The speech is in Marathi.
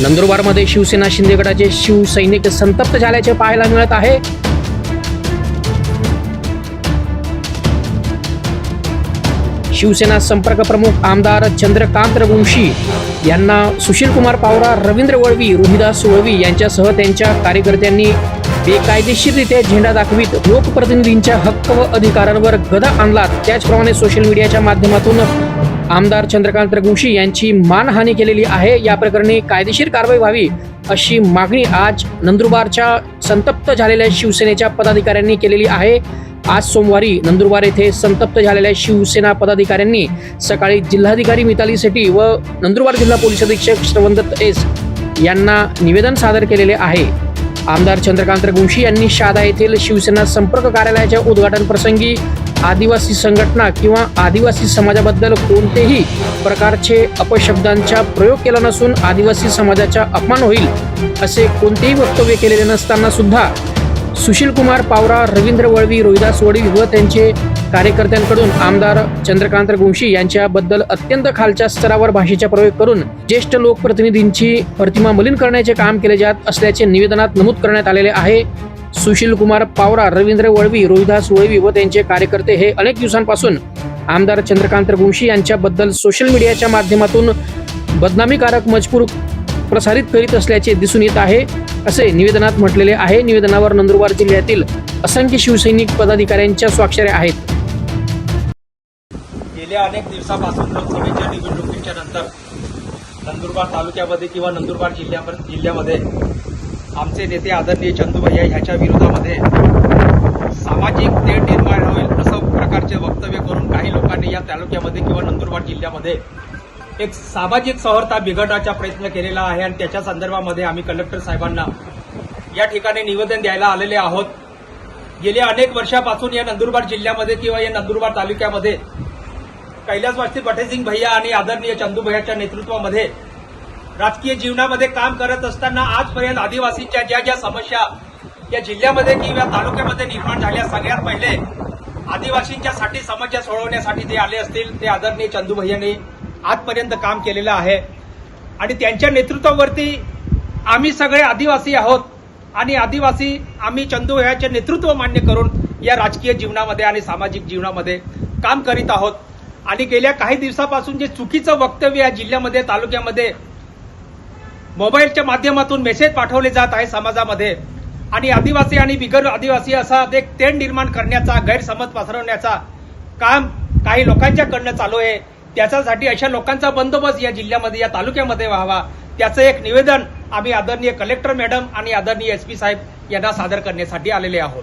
नंदुरबारमध्ये शिवसेना शिंदे गटाचे शिवसैनिक संतप्त झाल्याचे पाहायला मिळत आहे. शिवसेना संपर्क प्रमुख आमदार चंद्रकांत रघुवंशी यांना सुशील कुमार पावरा रवींद्र वळवी रोहिदास वळवी यांच्यासह त्यांच्या कार्यकर्त्यांनी बेकायदेशीररित्या झेंडा दाखवित लोकप्रतिनिधींच्या हक्क व अधिकारांवर गदा आणला त्याचप्रमाणे सोशल मीडियाच्या माध्यमातून आमदार चंद्रकांत रघुवंशी यांची मानहानी केलेली आहे. या प्रकरणी कायदेशीर कारवाई व्हावी अशी मागणी आज नंदुरबारच्या संतप्त झालेल्या शिवसेनेच्या पदाधिकाऱ्यांनी केलेली आहे. आज सोमवारी नंदुरबार येथे संतप्त झालेल्या शिवसेना पदाधिकाऱ्यांनी सकाळी जिल्हाधिकारी मिताली सेठी व नंदुरबार जिल्हा पोलीस अधीक्षक श्रवंदत एस यांना निवेदन सादर केलेले आहे. आमदार चंद्रकांत रघुवंशी यांनी शादा येथील शिवसेना संपर्क कार्यालयाच्या उद्घाटन प्रसंगी आदिवासी संघटना किंवा आदिवासी समाजाबद्दल कोणतेही प्रकारचे अपशब्दांचा प्रयोग केला नसून आदिवासी समाजाचा अपमान होईल असे कोणतेही वक्तव्य केलेले नसताना सुद्धा सुशील कुमार पावरा रवींद्र वळवी रोहिदास वडवी व त्यांचे कार्यकर्त्यांकडून आमदार चंद्रकांत गुंशी यांच्याबद्दल अत्यंत खालच्या स्तरावर भाषेचा प्रयोग करून ज्येष्ठ लोकप्रतिनिधींची प्रतिमा मलिन करण्याचे काम केले जात असल्याचे निवेदनात नमूद करण्यात आलेले आहे. सुशील कुमार पावरा रवींद्र वळवी रोहिदास वळवी व त्यांचे कार्यकर्ते हे अनेक दिवसांपासून आमदार चंद्रकांत गुंशी यांच्याबद्दल सोशल मीडियाच्या माध्यमातून बदनामीकारक मजकूर प्रसारित करीत असल्याचे दिसून येत आहे. असे निवेदनात म्हटलेले आहे. निवेदनावर नंदुरबार जिल्ह्यातील असंख्य शिवसैनिक पदाधिकाऱ्यांच्या स्वाक्षऱ्या आहेत. गेल्या अनेक दिवसापासून लोकसभेच्या निवडणुकीच्या नंतर नंदुरबार तालुक्यामध्ये किंवा नंदुरबार जिल्ह्यामध्ये आमचे नेते आदरणीय चंदूभैया ह्याच्या विरोधामध्ये सामाजिक तेढ निर्माण होईल असं प्रकारचे वक्तव्य करून काही लोकांनी या तालुक्यामध्ये किंवा नंदुरबार जिल्ह्यामध्ये एक सामाजिक सहर्ता बिघडण्याचा प्रयत्न केलेला आहे आणि त्याच्या संदर्भामध्ये आम्ही कलेक्टर साहेबांना या ठिकाणी निवेदन द्यायला आलेले आहोत. गेल्या अनेक वर्षापासून या नंदुरबार जिल्ह्यामध्ये किंवा या नंदुरबार तालुक्यामध्ये कैलासवासी बटेसिंग भैया आणि आदरणीय चंदू भैयाच्या नेतृत्वामध्ये राजकीय जीवनामध्ये काम करत असताना आजपर्यंत आदिवासींच्या ज्या ज्या समस्या या जिल्ह्यामध्ये किंवा तालुक्यामध्ये निर्माण झाल्या सगळ्यात पहिले आदिवासींच्यासाठी समस्या सोडवण्यासाठी ते आले असतील ते आदरणीय चंदू भैयाने आजपर्यंत काम केलेलं आहे. आणि त्यांच्या नेतृत्वावरती आम्ही सगळे आदिवासी आहोत आणि आदिवासी आम्ही चंदू भैयाचे नेतृत्व मान्य करून या राजकीय जीवनामध्ये आणि सामाजिक जीवनामध्ये काम करीत आहोत. आणि गेल्या काही दिवसापासून जे चुकीचं वक्तव्य या जिल्ह्यामध्ये तालुक्यामध्ये मोबाईलच्या माध्यमातून मेसेज पाठवले जात आहे समाजामध्ये. आणि आदिवासी आणि बिगर आदिवासी असा एक तेंड निर्माण करण्याचा गैरसमज पसरवण्याचा काम काही लोकांच्याकडनं चालू आहे. त्याच्यासाठी अशा लोकांचा बंदोबस्त या जिल्ह्यामध्ये या तालुक्यामध्ये व्हावा. त्याचं एक निवेदन आम्ही आदरणीय कलेक्टर मॅडम आणि आदरणीय एस पी साहेब यांना सादर करण्यासाठी आलेले आहोत.